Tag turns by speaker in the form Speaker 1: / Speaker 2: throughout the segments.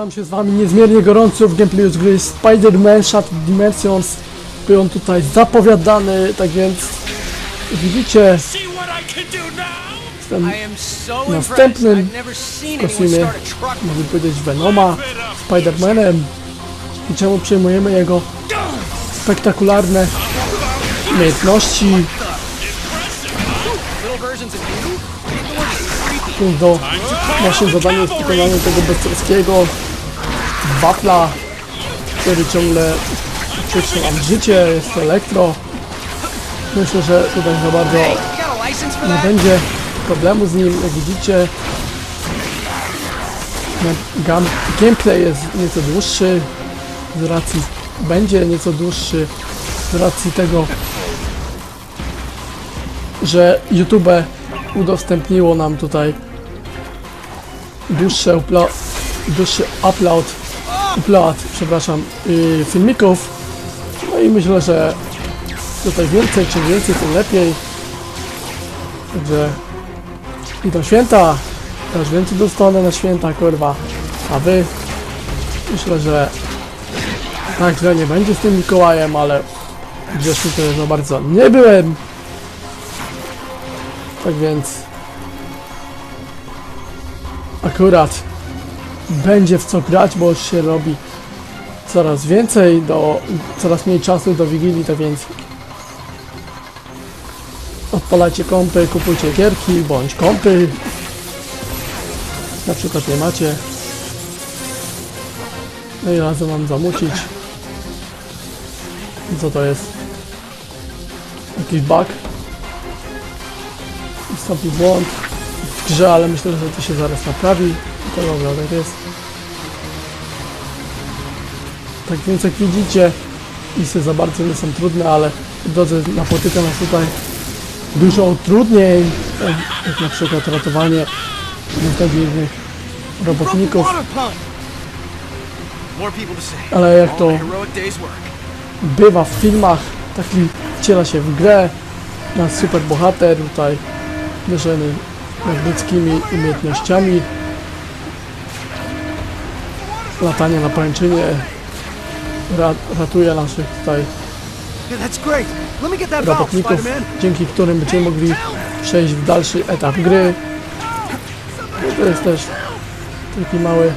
Speaker 1: Witam się z wami niezmiernie gorąco w gameplayu z gry Spider-Man Shattered Dimensions. Był on tutaj zapowiadany, tak więc widzicie jestem, Następnym
Speaker 2: truck
Speaker 1: mogę powiedzieć, Venoma, Spider-Manem. I czemu przyjmujemy jego spektakularne umiejętności? Do naszym zadaniem jest wykonanie tego beztroskiego wafla, który ciągle uprzykrza nam życie, jest elektro. Myślę, że tutaj za bardzo nie będzie problemu z nim, jak widzicie. Gameplay jest nieco dłuższy, z racji będzie nieco dłuższy, z racji tego, że YouTube udostępniło nam tutaj dłuższe uplo, dłuższy upload, upload, przepraszam, yy, filmików. No i myślę, że tutaj więcej, czym więcej, tym lepiej. Także i do święta też więcej dostanę na święta, kurwa. A wy myślę, że tak źle nie będzie z tym Mikołajem, ale grzeszny to za bardzo nie byłem. Tak więc akurat będzie w co grać, bo się robi coraz więcej, do, coraz mniej czasu do Wigilii, tak więc odpalajcie kompy, kupujcie gierki, bądź kompy. Na przykład nie macie. No i razem mam zamucić. Co to jest? Jakiś bug? Wystąpił błąd grze, ale myślę, że to się zaraz naprawi. To dobra, tak jest. Tak więc jak widzicie, listy za bardzo nie są trudne, ale w drodze napotyka nas tutaj dużo utrudnień, jak- na przykład ratowanie niestabilnych robotników, ale jak to bywa w filmach, taki wciela się w grę, nasz super bohater tutaj mierzony nadludzkimi umiejętnościami, latanie na pańczynie, ra, ratuje naszych tutaj robotników, dzięki którym będziemy mogli przejść w dalszy etap gry. To jest też taki mały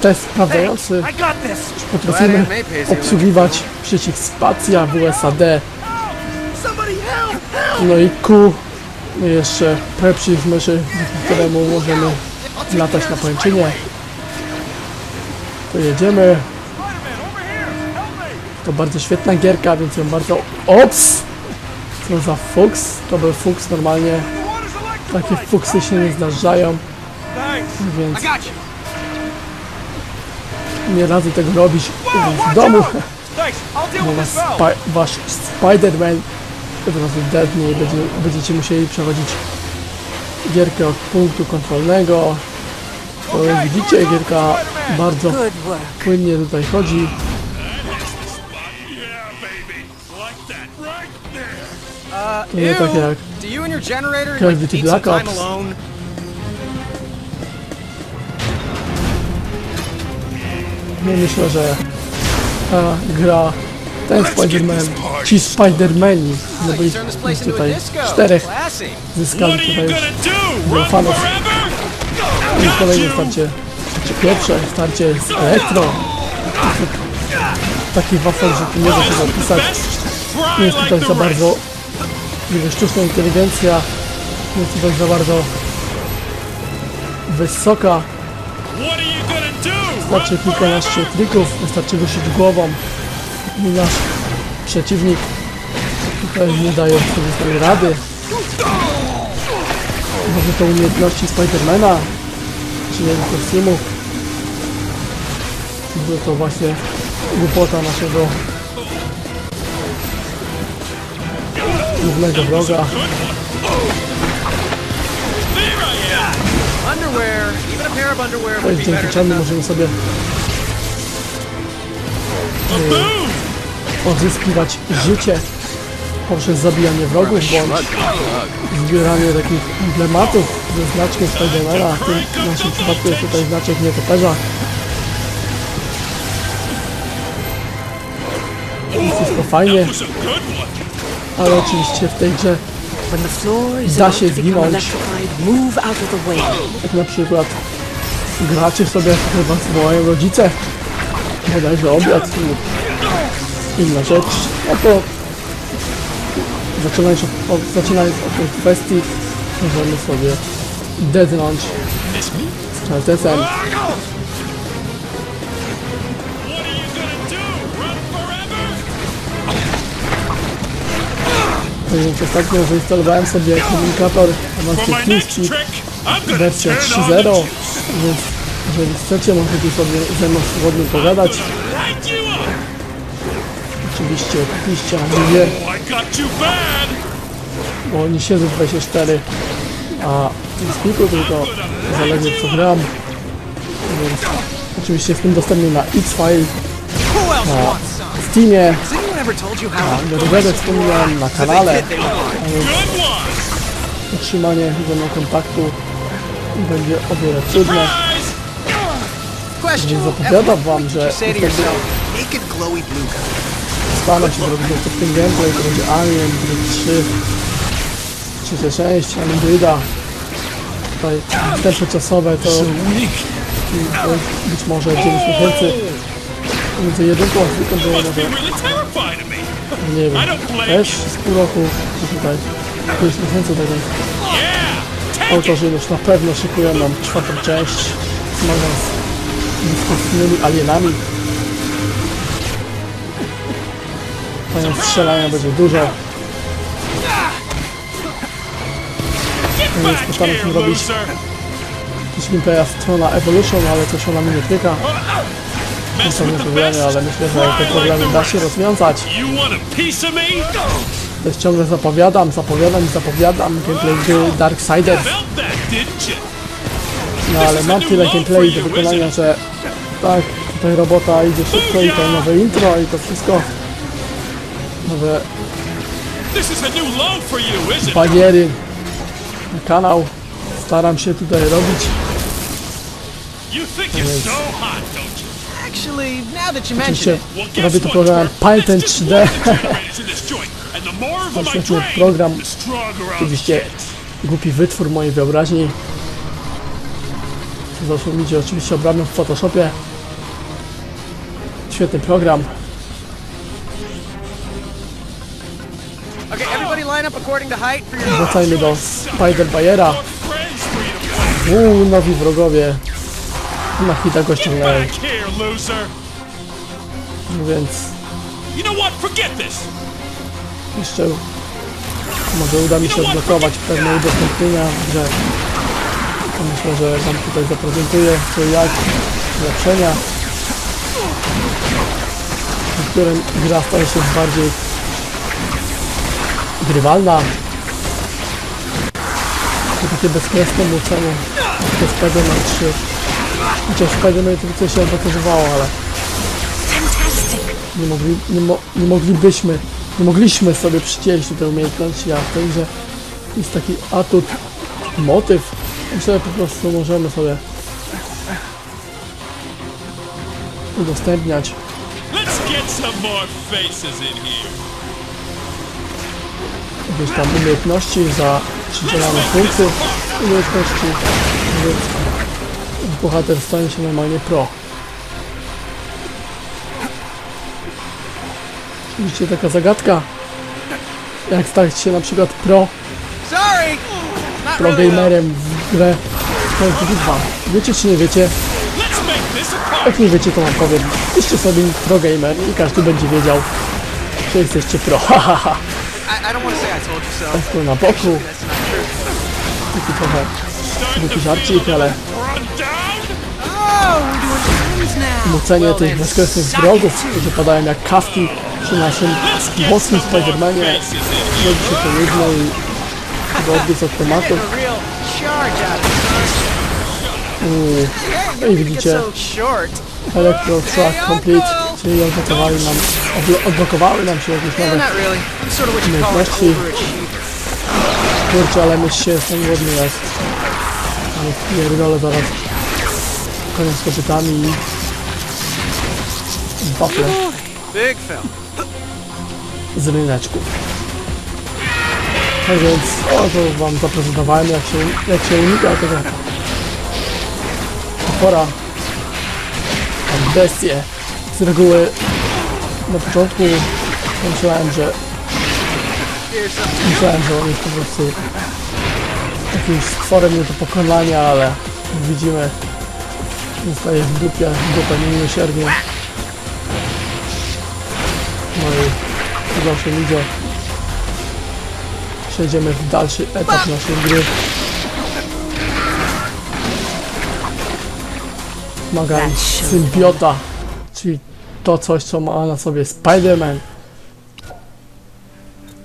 Speaker 1: test sprawdzający.
Speaker 2: This.
Speaker 1: Potrafimy obsługiwać przycisk spacja WSAD,
Speaker 2: Somebody help!
Speaker 1: No i Q, i jeszcze P przycisk myszy, dzięki któremu możemy latać na pańczynie. To jedziemy. To bardzo świetna gierka, więc ją bardzo... Ops! Co za fuks? To był fuks normalnie. Takie fuksy się nie zdarzają, więc nie radzę tego robić w domu. Bo was wasz Spider-Man od razu dednie i będzie, będziecie musieli przechodzić gierkę od punktu kontrolnego. To jak widzicie, gierka bardzo płynnie tutaj chodzi. To nie tak jak Call of Duty Black Ops. no myślę, że ta gra, ten Spider-Man, ci Spider-Mani, no bo ich tutaj czterech zyskali tutaj już fanów. I kolejne starcie, starcie pierwsze, starcie z Elektro. Taki wafel, że tu nie da się zapisać. Nie jest tutaj za bardzo sztuczna inteligencja. Nie jest tutaj za bardzo wysoka. Wystarczy kilkanaście trików, wystarczy ruszyć głową nasz przeciwnik tutaj nie daje sobie swojej rady. Może to umiejętności Spidermana, czy jego kostiumu. Był to właśnie głupota naszego głównego wroga. To jest dzięki czemu możemy sobie
Speaker 3: Boom.
Speaker 1: Odzyskiwać życie poprzez zabijanie wrogów bądź zbieranie takich emblematów ze znaczkiem Spidermana, w tym naszym przypadku jest tutaj znaczek nietoperza. Jest wszystko fajnie, ale oczywiście w tej grze, Da się
Speaker 4: to
Speaker 1: zginąć. jak na przykład gracie sobie chyba zwołają rodzice, bodajże obiad lub inna rzecz, no to zaczynając od, zaczynając od tej kwestii, możemy sobie dednąć z? Więc ostatnio zainstalowałem sobie komunikator
Speaker 3: gonna
Speaker 1: wersja
Speaker 3: turn on the
Speaker 1: 3.0,
Speaker 3: juice.
Speaker 1: więc jeżeli chcecie, możecie sobie ze mną swobodnie pogadać. Oczywiście piszcie na mnie,
Speaker 3: I got you bad.
Speaker 1: bo nie siedzę w 24, a w TeamSpeaku tylko zależy co gram. Więc oczywiście jestem dostępny na X-File, na? Steamie, na Dogodę wspomniałem, na kanale. Utrzymanie ze mną kontaktu będzie o wiele trudne. Zapowiadam wam, że
Speaker 2: naked glowy blue guy.
Speaker 1: Staram się zrobić jeszcze w tym gameplay, to będzie Alien, będzie 3, 3 część, Androida. Tutaj wstępy czasowe to to być może 9 miesięcy. Między jedynką a dwójką było może, nie wiem, też z pół roku, tutaj 5 miesięcy,
Speaker 3: it.
Speaker 1: autorzy już na pewno szykują nam czwartą część, z dyskusyjnymi alienami. Fajne strzelania będzie dużo. Więc
Speaker 3: back
Speaker 1: postaram się robić gameplaya strona Evolution, ale coś ona mi nie tyka.
Speaker 3: Mess
Speaker 1: Są problemy, ale myślę, że te problemy da się rozwiązać. Też ciągle zapowiadam, zapowiadam i zapowiadam gameplay gry Darksiders. No ale mam tyle gameplay do wykonania, że tak, tutaj robota idzie szybko i to nowe intro i to wszystko.
Speaker 3: It?
Speaker 1: bariery na kanał. Staram się tutaj robić.
Speaker 3: You think you're so hot, don't you?
Speaker 2: Actually, now that you mention
Speaker 1: Oczywiście robię to
Speaker 3: twerp?
Speaker 1: Python
Speaker 3: There's just
Speaker 1: 3D.
Speaker 3: one of the generators in this joint, and the more of them I
Speaker 1: Następny
Speaker 3: drain,
Speaker 1: program. Oczywiście głupi wytwór mojej wyobraźni. Zresztą idzie oczywiście obranym w Photoshopie. Świetny program. Wracajmy do
Speaker 3: to play.
Speaker 1: Uuu, nowi wrogowie. Na hita go
Speaker 3: loser.
Speaker 1: No więc jeszcze może uda mi się odblokować pewne udostępnienia w grze. To myślę, że wam tutaj zaprezentuję co jak, ulepszenia. W którym gra staje się bardziej grywalna. To takie bezkresne młócenie. To Spider-Man 3. Chociaż Spider-Man to coś się pokazywało, ale
Speaker 4: Fantastic.
Speaker 1: nie, mogli, nie, mo, nie moglibyśmy, nie mogliśmy sobie przycielić do tej umiejętności, a w tej grze jest taki atut, motyw, myślę, że po prostu możemy sobie udostępniać
Speaker 3: Let's get some more faces in here.
Speaker 1: Jakieś tam umiejętności za przydzielane punkty umiejętności, więc bohater stanie się normalnie pro. Oczywiście taka zagadka, jak stać się na przykład pro pro gamerem w grę Call of Duty 2. Wiecie czy nie wiecie? Jak nie wiecie, to wam powiem. Piszcie sobie pro gamer i każdy będzie wiedział, że jesteście pro. Hahaha.
Speaker 2: I, I don't want to say I told you so.
Speaker 1: To na boku,
Speaker 2: That's not true.
Speaker 1: taki trochę głupi żarcik, ale
Speaker 2: Well,
Speaker 1: tych bezkresnych wrogów, którzy padają jak kawki przy naszym mocnym Spidermanie. Robi się to jedno i chyba odbiec od tematu. No i widzicie. Electro Track Complete, czyli odblokowali nam, odblo- odblokowały nam się jakieś nowe
Speaker 2: not really. I'm sort of what you call an
Speaker 1: umiejętności. Kurczę, ale myśl się, jestem głodny jest. Ale pierdolę zaraz. Koniec z kopytami i...
Speaker 2: Film.
Speaker 1: z ryneczków. Tak więc, o to wam zaprezentowałem jak się, jak się unika tego. Tam bestie. Z reguły na początku myślałem, że myślałem, że on jest po prostu jakimś stworem nie do pokonania, ale jak widzimy zostaje w dupie, dupę niemiłosiernie. No i udało się idzie. Przejdziemy w dalszy etap naszej gry. Wymagań symbiota, czyli to coś, co ma na sobie Spider-Man.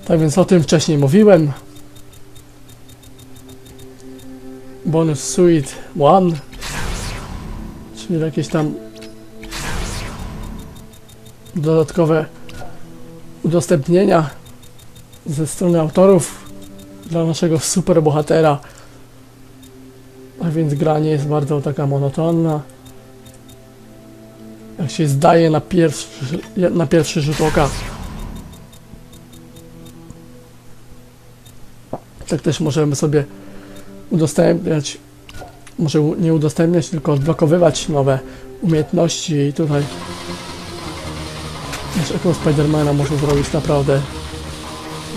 Speaker 1: Tak więc o tym wcześniej mówiłem. Bonus Suite 1, czyli jakieś tam dodatkowe udostępnienia ze strony autorów dla naszego superbohatera. A więc gra nie jest bardzo taka monotonna. Jak się zdaje na pierwszy, na pierwszy rzut oka. Tak też możemy sobie udostępniać, może nie udostępniać, tylko odblokowywać nowe umiejętności i tutaj naszego Spidermana może zrobić naprawdę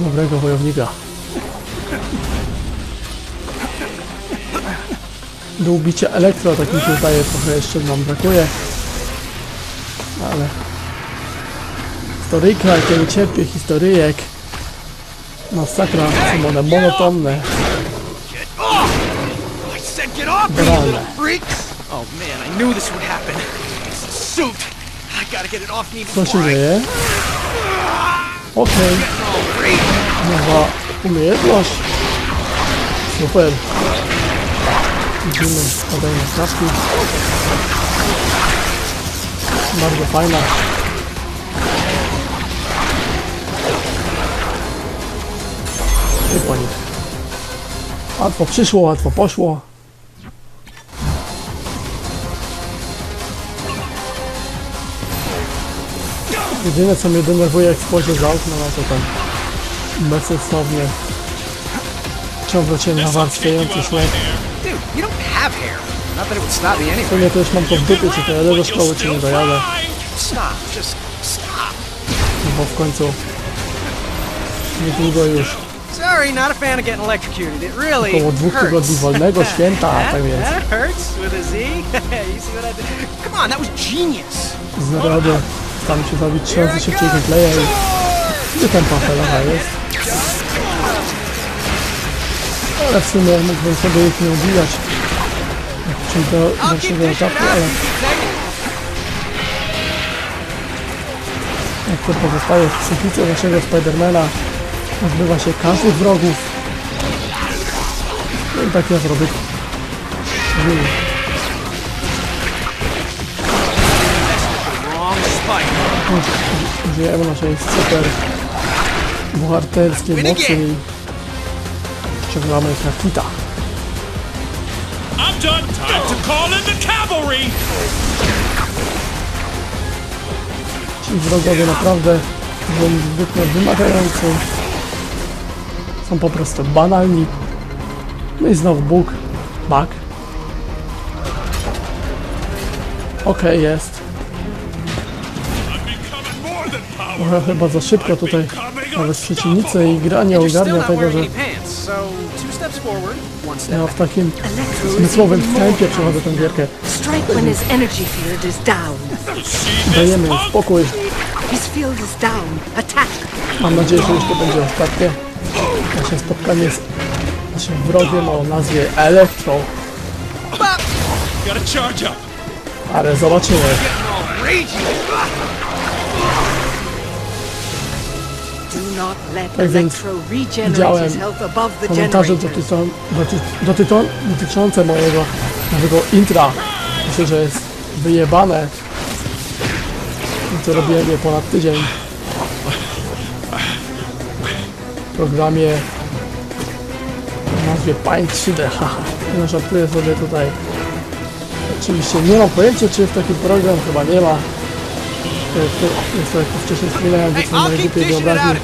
Speaker 1: dobrego wojownika. Do ubicia elektro, tak mi się zdaje, trochę jeszcze nam brakuje. Ale... Historijka, jakie ucierpię historyjek. Masakra, są one monotonne.
Speaker 2: Brane.
Speaker 1: Co się dzieje? Okej.
Speaker 2: Okay.
Speaker 1: Nowa umiejętność. Super. Idziemy, spadajmy stawki. Bardzo fajna. I po nich. Łatwo przyszło, łatwo poszło. Jedyne co mnie denerwuje jak spojrzę z okna, no to ten bezsensownie ciągle cię nawarstwiający śnieg.
Speaker 2: Dude, you don't have hair. Not that it would stop me
Speaker 1: W
Speaker 2: anyway.
Speaker 1: sumie to już mam dupie, czy to jadę do szkoły, czy nie dojadę, no bo w końcu niedługo już
Speaker 2: Sorry, not a fan of getting electrocuted. It really
Speaker 1: około dwóch
Speaker 2: hurts.
Speaker 1: tygodni wolnego święta,
Speaker 2: That,
Speaker 1: tak więc
Speaker 2: that hurts with a Z. you see what I did? Come on, that was genius.
Speaker 1: z narody staram się zabić trzymający szybciej gameplaya i gdzie ten papelowa jest? Ale w sumie mógłbym sobie ich nie ubijać. Przejdę do
Speaker 2: it
Speaker 1: etapu, ale jak to pozostaje w psychice naszego Spidermana, odbywa się każdych wrogów. No i tak ja zrobię. Użyjemy naszej super bohaterskiej mocy i ściągamy ich na kita.
Speaker 3: Done. Time to call in the cavalry.
Speaker 1: Ci wrogowie naprawdę są zbytnio wymagający. Są po prostu banalni. No i znowu Bóg. Bug. Okej, jest.
Speaker 3: Than power.
Speaker 1: Trochę chyba za szybko tutaj nawet przeciwnicy i gra nie ogarnia tego, że ja w takim zmysłowym tempie przechodzę tę gierkę.
Speaker 4: Strike when his energy field is down.
Speaker 3: See this
Speaker 1: Dajemy
Speaker 3: punk?
Speaker 1: spokój.
Speaker 4: His field is down. Attack.
Speaker 1: Mam nadzieję, że już to będzie ostatnie nasze spotkanie z naszym wrogiem o nazwie Elektro.
Speaker 3: Gotta charge up.
Speaker 1: Ale zobaczymy. Tak więc widziałem Komentarze dotyczą, doty, dotyczą, dotyczące mojego nowego intra. Myślę, że jest wyjebane. I to robiłem je ponad tydzień. W programie o nazwie Paint 3D. haha. No żartuję sobie tutaj. Oczywiście nie mam pojęcia, czy w taki program chyba nie ma. To to tak jak wcześniej są
Speaker 2: I'll keep
Speaker 1: najgłupiej wyobraźni.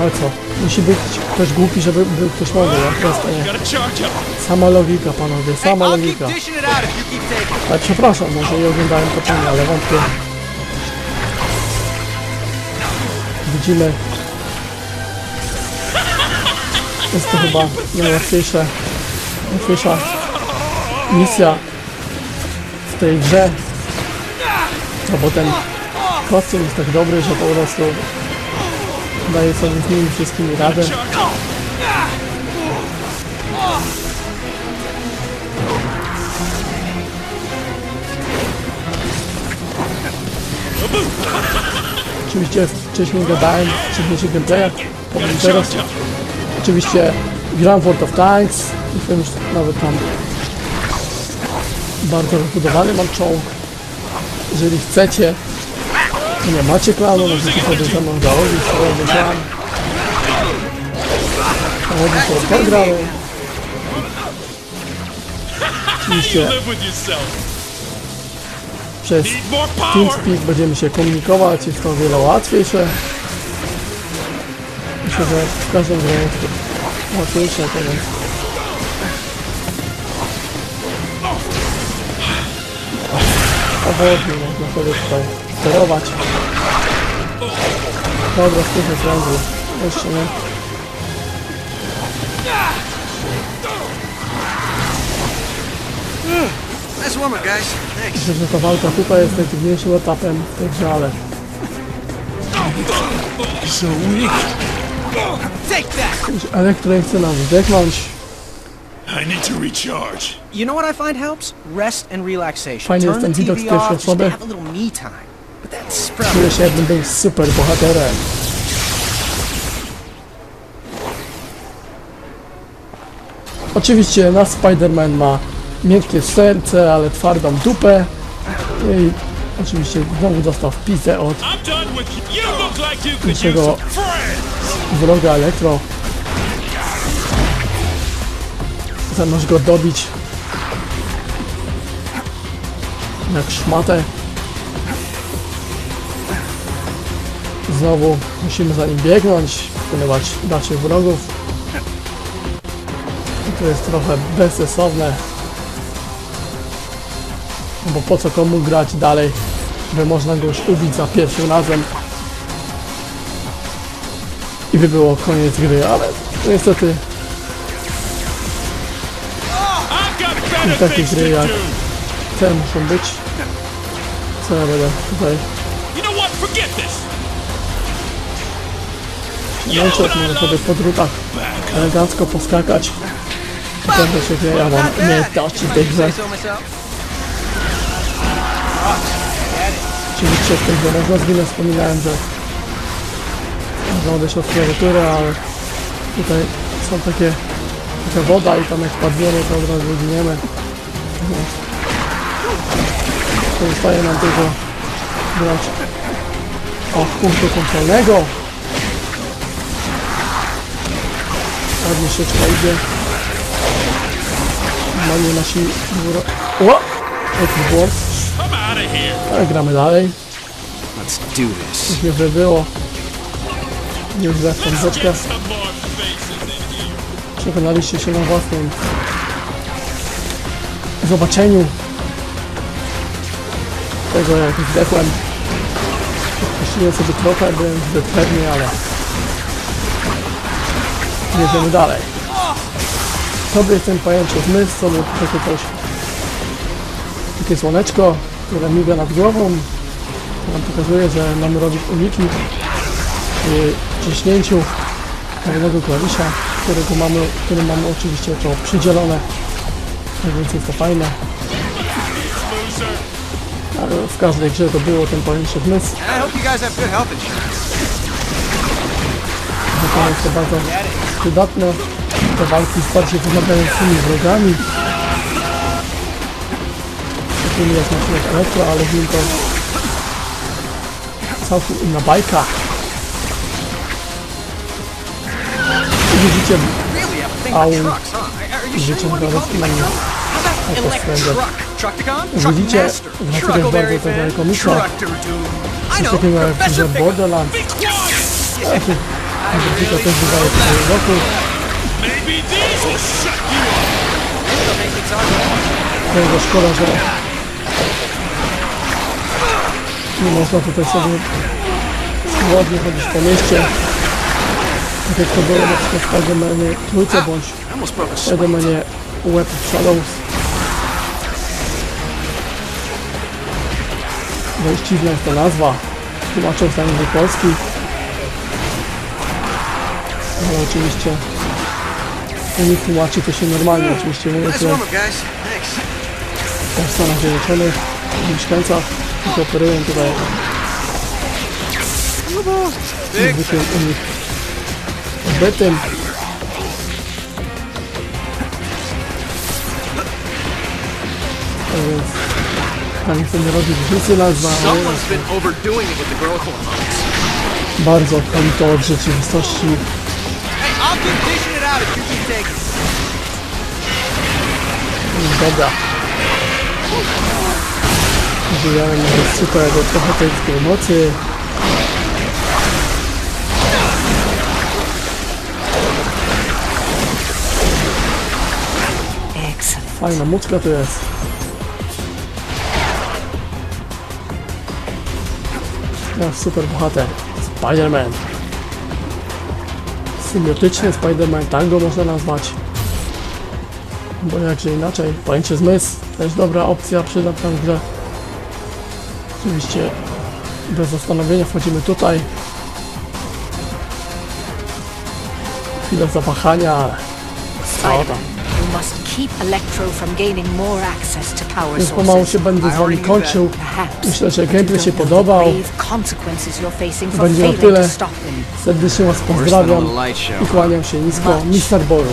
Speaker 1: Ale co? Musi być ktoś głupi, żeby był ktoś mądry, jak nie.
Speaker 3: Up.
Speaker 1: Sama logika, panowie, sama logika. Ale przepraszam, może nie oglądałem pociągu, ale wątpię. Widzimy. Jest to chyba najłatwiejsze, najłatwiejsza misja w tej grze. No bo ten kostium jest tak dobry, że po prostu daje sobie z nimi wszystkimi radę. Oczywiście wcześniej gadałem w wcześniejszych gameplayach, powiem teraz. Oczywiście gram World of Tanks, już nawet tam bardzo rozbudowany mam czołg. Jeżeli chcecie, nie macie klanu, możecie sobie ze mną założyć swoje klan. Założyć sobie programy. Oczywiście przez. TeamSpeak będziemy się komunikować, jest to o wiele łatwiejsze. Myślę, że w każdym grze jest to łatwiejsze, Powodnie można sobie tutaj sterować. Dobra, spójrzmy prędzej. Jeszcze nie. Myślę, że ta walka tutaj jest najtrudniejszym etapem w tej grze, ale elektro nie chce nam zdechnąć.
Speaker 3: I need to recharge.
Speaker 2: You know what I find helps? Rest and relaxation.
Speaker 1: Fajny jest
Speaker 2: Turn
Speaker 1: ten
Speaker 2: the
Speaker 1: widok z
Speaker 2: TV
Speaker 1: pierwszej
Speaker 2: off, just
Speaker 1: osoby.
Speaker 2: have a little me time. But that sprout.
Speaker 1: Czuję się jakbym był super bohaterem. Oczywiście nasz Spider-Man ma miękkie serce, ale twardą dupę. I oczywiście znowu dostał w pizę od
Speaker 3: I'm done with
Speaker 1: Zamiast go dobić jak szmatę. Znowu musimy za nim biegnąć, pokonywać naszych wrogów. I to jest trochę bezsensowne. No bo po co komu grać dalej, by można go już ubić za pierwszym razem i by było koniec gry, ale niestety
Speaker 3: Better
Speaker 1: takie gry jak te muszą być. Co ja będę tutaj
Speaker 3: this.
Speaker 1: męczyć, mogę sobie po drutach elegancko poskakać. Będę się wie, ja mam
Speaker 2: bad.
Speaker 1: umiejętności w tej
Speaker 2: I
Speaker 1: grze. Oczywiście w grze można zginąć, wspominałem, że można odejść od klawiatury, ale tutaj są takie taka woda i tam jak padniemy, to od razu giniemy. Pozostaje nam tylko grać od punktu kontrolnego. Ładnie sieczka idzie. Mamy nasi... O! Jaki błąd. Ale gramy dalej.
Speaker 2: Let's do this.
Speaker 1: Nie by było. Nieźle w tą beczkę. Przekonaliście się na własnym zobaczeniu tego jak zdechłem. Puściłem sobie trochę, byłem zbyt pewny, ale jedziemy dalej. Sobie jestem pajęczy zmysł, sobie takie coś takie słoneczko, które miga nad głową. Nam pokazuje, że mamy robić uniki przy ciśnięciu prawego klawisza, którego mamy, który mamy oczywiście to przydzielone. Więc jest to fajne. Ale w każdej grze to było ten
Speaker 2: insurance.
Speaker 1: że to jest to bardzo przydatne. Te walki z bardziej wymagającymi wrogami. Takimi jak na przykład Elektro, ale w nim to całkiem inna bajka. Widzicie,
Speaker 2: a me
Speaker 1: na mnie. Widzicie, jest
Speaker 2: Truckleberry
Speaker 1: bardzo tego.
Speaker 2: I
Speaker 1: Coś takiego jak że. Borderlands.
Speaker 3: Quiet!
Speaker 1: Tylko też wydaje w tym roku. Tego szkoda, że nie można tutaj sobie swobodnie chodzić po mieście. Tak jak to było na przykład w Spider-Manie trójce bądź w. Spider-Manie Web of Shadows. Dość dziwna jest ta nazwa. Tłumaczą z angielski polski. Ale oczywiście u nich tłumaczy to się normalnie. Oczywiście mówię.
Speaker 2: Thanks.
Speaker 1: w Stanach Zjednoczonych, mieszkańcach, którzy operują tutaj zwykłym u nich bytem.
Speaker 2: Someone's been overdoing it with the growth hormones.
Speaker 1: bardzo odchodzi to od rzeczywistości. Dobra. Wyjąłem super do trochę tej tej mocy.
Speaker 4: Excellent.
Speaker 1: Fajna mucka to jest. Super bohater. Spider-Man. Symbiotyczny Spider-Man, tak go można nazwać. Bo jakże inaczej. Pojęcie zmysł. Też dobra opcja, przydam tam w grze. Oczywiście bez zastanowienia wchodzimy tutaj. Chwila zawahania, ale co tam.
Speaker 4: Spider-Man, you must keep Electro from gaining more access to power
Speaker 1: Więc pomału się będę z wami kończył.
Speaker 4: Perhaps,
Speaker 1: Myślę, że gameplay się podobał.
Speaker 4: grave consequences you're facing for
Speaker 1: Będzie o
Speaker 4: failing
Speaker 1: tyle. Serdecznie Was pozdrawiam i kłaniam się nisko. Mr. Boru.